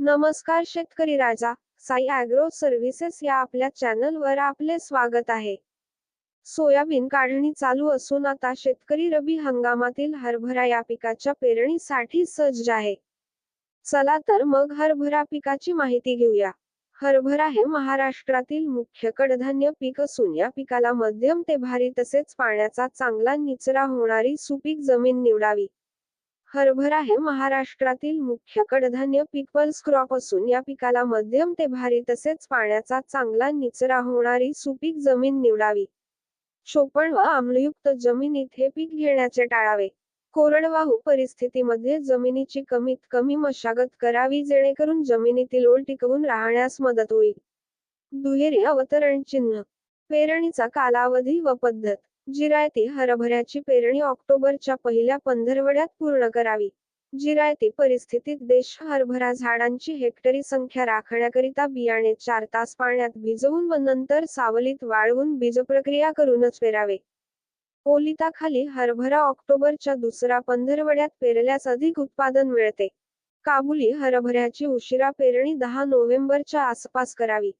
नमस्कार शेतकरी राजा Sai agro services या आपल्या चॅनलवर आपले स्वागत आहे. सोयाबीन काढणी चालू असून आता शेतकरी रबी हंगामातील हरभरा या पिकाच्या पेरणीसाठी सज्ज आहे. चला तर मग हरभरा पिकाची माहिती घेऊया. हरभरा हे महाराष्ट्रातील मुख्य कडधान्य पीक असून या पिकाला मध्यम ते भारी तसेच पाण्याचा चांगला निचरा होणारी सुपीक जमीन निवडावी. हरभरा हे महाराष्ट्रातील मुख्य कडधान्य पीक क्रॉप असून या पिकाला मध्यम ते भारी तसेच पाण्याचा चांगला निचरा होणारी सुपीक जमीन निवडावी. चोपण व आम्लयुक्त जमिनीत हे पीक घेण्याचे टाळावे. कोरडवाहू परिस्थितीमध्ये जमिनीची कमीत कमी मशागत करावी जेणेकरून जमिनीतील ओल टिकवून राहण्यास मदत होईल. दुहेरी अवतरण चिन्ह. पेरणीचा कालावधी व पद्धत. जिरायती हरभऱ्याची पेरणी ऑक्टोबरच्या पहिल्या पंधरवड्यात पूर्ण करावी. जिरायती परिस्थितीत देश हरभरा झाडांची हेक्टरी संख्या राखण्याकरिता बियाणे चार तास पाण्यात भिजवून व नंतर सावलीत वाळवून बीजप्रक्रिया करूनच पेरावे. ओलिताखाली हरभरा ऑक्टोबरच्या दुसरा पंधरवड्यात पेरल्यास अधिक उत्पादन मिळते. काबुली हरभऱ्याची उशिरा पेरणी दहा नोव्हेंबरच्या आसपास करावी.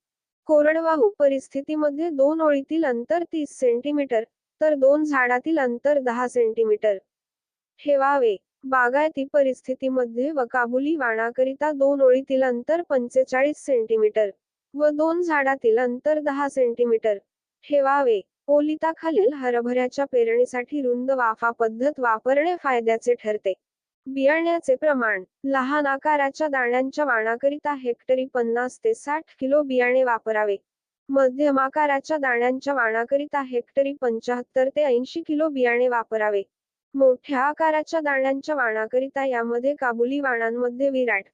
कोरडवाहू परिस्थितीमध्ये दोन ओळीतील अंतर तीस सेंटीमीटर तर दोन झाडातील अंतर दहा सेंटीमीटर. ठेवावे. बागायती परिस्थितीमध्ये व काबुली वाणाकरिता दोन ओळीतील अंतर पंचेचाळीस सेंटीमीटर व दोन झाडातील अंतर दहा सेंटीमीटर. ठेवावे. ओलिताखालील हरभऱ्याच्या पेरणीसाठी रुंद वाफा पद्धत वापरणे फायद्याचे ठरते. बियाण्याचे प्रमाण. लहान आकाराच्या दाण्यांच्या वाणाकरिता हेक्टरी पन्नास ते साठ किलो बियाणे वापरावे. मध्यम आकाराच्या दाण्यांच्या वाणाकरिता हेक्टरी पंचाहत्तर ते ऐंशी किलो बियाणे वापरावे. मोठ्या आकाराच्या दाण्यांच्या वाणाकरिता यामध्ये काबुली वाणांमध्ये विराट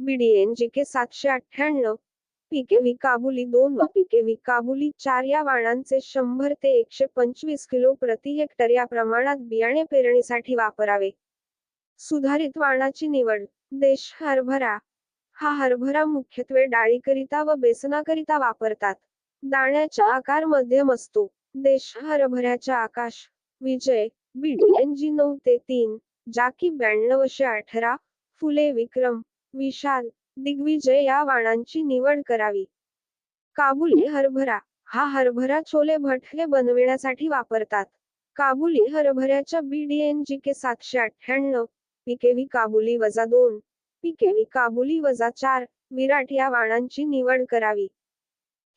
बीडीएन जी के सातशे अठ्ठ्याण्णव पिकेवी काबुली दोन व पिकेवी काबुली चार या वाणांचे शंभर ते एकशे पंचवीस किलो प्रति हेक्टर या प्रमाणात बियाणे पेरणीसाठी वापरावे. सुधारित वाणाची निवड देश हरभरा हा हरभरा मुख्यत्वे डाळीकरिता व बेसनाकरिता वापरतात. दाण्याच्या आकार मध्यम असतो देश हरभऱ्याच्या आकाश. विजय बीडीएनजी नऊ ते तीन. जाकी ब्याण्णवशे अठरा. फुले विक्रम. विशाल. दिग्विजय या वाणांची निवड करावी. काबुली हरभरा. हा हरभरा छोले भटले बनविण्यासाठी वापरतात. काबुली हरभऱ्याच्या बीडीएनजी के सातशे अठ्ठ्याण्णव. पिकेवी काबुली वजा दोन. पिकेवी काबुली वजा चार. विराट या वाणांची निवड करावी.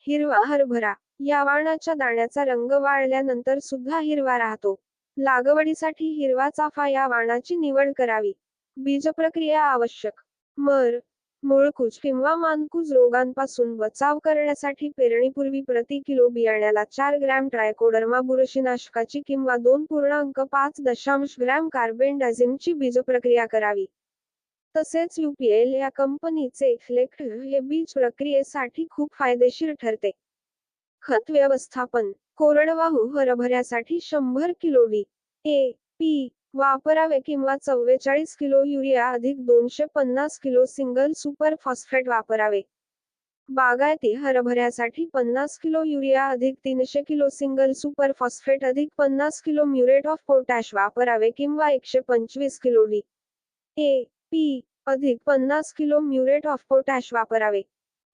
हिरवा हरभरा. या वाणाच्या दाण्याचा रंग वाळल्यानंतर सुद्धा हिरवा राहतो. लागवडीसाठी हिरवा चाफा या वाणाची निवड करावी. बीज प्रक्रिया आवश्यक. मर मुळकूज किंवा मानकूज रोगांपासून बचाव करण्यासाठी पेरणीपूर्वी प्रति किलो बियाण्याला चार ग्रॅम ट्रायकोडर्मा बुरशीनाशकाची किंवा दोन पूर्णांक पाच दशांश ग्रॅम कार्बेंडाझिमची बीजप्रक्रिया करावी. तसेच यूपीएल या कंपनीचे फ्लेक्ट हे बीज प्रक्रियेसाठी खूप फायदेशीर ठरते. खत व्यवस्थापन कोरडवाहू हरभऱ्यासाठी शंभर किलो डी ए पी वापरावे किंवा चव्वेचाळीस किलो युरिया अधिक दोनशे पन्नास किलो सिंगल सुपर फॉस्फेट वापरावे. बागायती हरभऱ्यासाठी पन्नास किलो युरिया अधिक तीनशे किलो सिंगल सुपर फॉस्फेट अधिक पन्नास किलो म्युरेट ऑफ पोटॅश वापरावे किंवा एकशे पंचवीस किलो डी ए पी अधिक पन्नास किलो म्युरेट ऑफ पोटॅश वापरावे.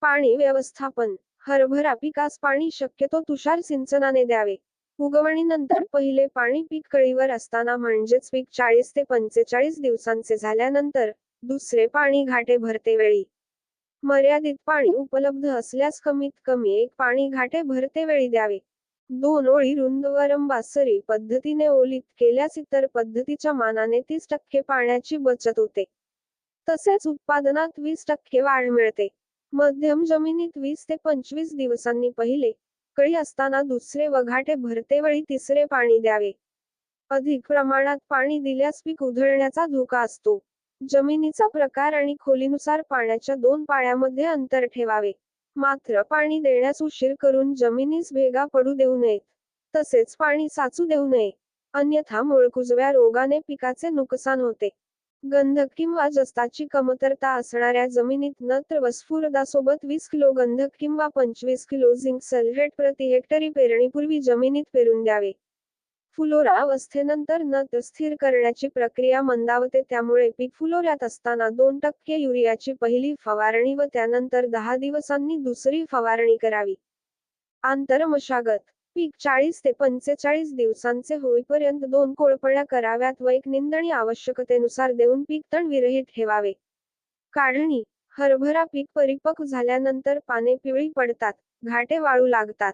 पाणी व्यवस्थापन हरभरा पिकास पाणी शक्यतो तुषार सिंचनाने द्यावे. उगवणीनंतर पहिले पाणी पीक कळीवर असताना म्हणजेच पीक चाळीस ते पंचेचाळीस दिवसांचे झाल्यानंतर दुसरे पाणी घाटे भरते वेळी. मर्यादित पाणी उपलब्ध असल्यास कमीत कमी एक पाणी घाटे भरते वेळी द्यावे. दोन ओळी रुंद वारंबासरी पद्धतीने ओलीत केल्यास इतर पद्धतीच्या मानाने तीस टक्के पाण्याची बचत होते. तसेच उत्पादनात वीस टक्के वाढ मिळते. मध्यम जमिनीत वीस ते पंचवीस दिवसांनी पहिले कळी असताना दुसरे वघाटे भरतेवेळी तिसरे पाणी द्यावे. अधिक प्रमाणात पाणी दिल्यास पीक उधळण्याचा धोका असतो. जमिनीचा प्रकार आणि खोलीनुसार पाण्याच्या दोन पाळ्यामध्ये अंतर ठेवावे. मात्र पाणी देण्यास उशीर करून जमिनीस भेगा पडू देऊ नयेत. तसेच पाणी साचू देऊ नये. अन्यथा मुळकुजव्या रोगाने पिकाचे नुकसान होते. गंधक किंवा जस्ताची कमतरता असणाऱ्या जमिनीत नत्र व स्फुरदासोबत वीस किलो गंधक किंवा पंचवीस किलो झिंक सल्फेट प्रति हेक्टरी पेरणीपूर्वी जमिनीत पेरून द्यावे. फुलोरा अवस्थेनंतर नत्र स्थिर करण्याची प्रक्रिया मंदावते त्यामुळे पीक फुलोऱ्यात असताना दोन टक्के युरियाची पहिली फवारणी व त्यानंतर दहा दिवसांनी दुसरी फवारणी करावी. आंतरमशागत पीक चाळीस ते पंचेचाळीस दिवसांचे होईपर्यंत दोन कोळपड्या कराव्यात व एक निंदणी आवश्यकतेनुसार देऊन पीक तण विरहित ठेवावे. काढणी हरभरा पीक परिपक्व झाल्यानंतर पाने पिवळी पडतात घाटे वाळू लागतात.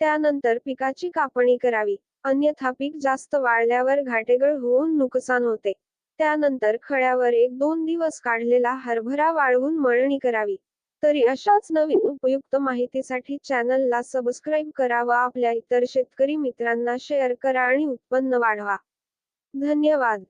त्यानंतर पिकाची कापणी करावी. अन्यथा पीक जास्त वाळल्यावर घाटेगळ होऊन नुकसान होते. त्यानंतर खळ्यावर एक दोन दिवस काढलेला हरभरा वाळवून मळणी करावी. तरी अशाच नवीन उपयुक्त माहितीसाठी चॅनलला सबस्क्राईब करा व आपल्या इतर शेतकरी मित्रांना शेअर करा आणि उत्पन्न वाढवा. धन्यवाद.